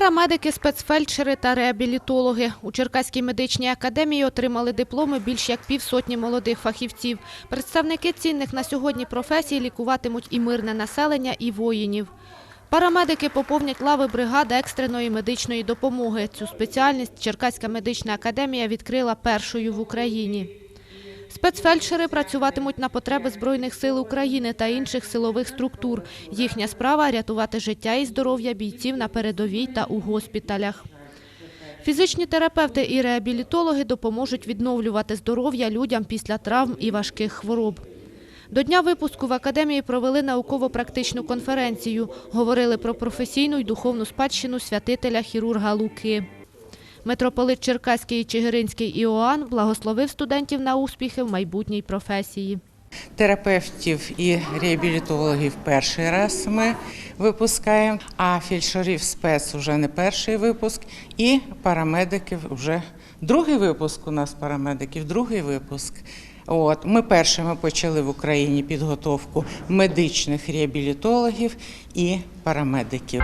Парамедики, спецфельдшери та реабілітологи у Черкаській медичній академії отримали дипломи більш як півсотні молодих фахівців. Представники цінних на сьогодні професій лікуватимуть і мирне населення, і воїнів. Парамедики поповнять лави бригади екстреної медичної допомоги. Цю спеціальність Черкаська медична академія відкрила першою в Україні. Спецфельдшери працюватимуть на потреби Збройних сил України та інших силових структур. Їхня справа – рятувати життя і здоров'я бійців на передовій та у госпіталях. Фізичні терапевти і реабілітологи допоможуть відновлювати здоров'я людям після травм і важких хвороб. До дня випуску в академії провели науково-практичну конференцію. Говорили про професійну й духовну спадщину святителя хірурга Луки. Митрополит Черкаський і Чигиринський Іоанн благословив студентів на успіхи в майбутній професії. Терапевтів і реабілітологів перший раз ми випускаємо, а фельдшерів спец вже не перший випуск, і парамедиків вже другий випуск у нас парамедиків, другий випуск. От ми першими почали в Україні підготовку медичних реабілітологів і парамедиків.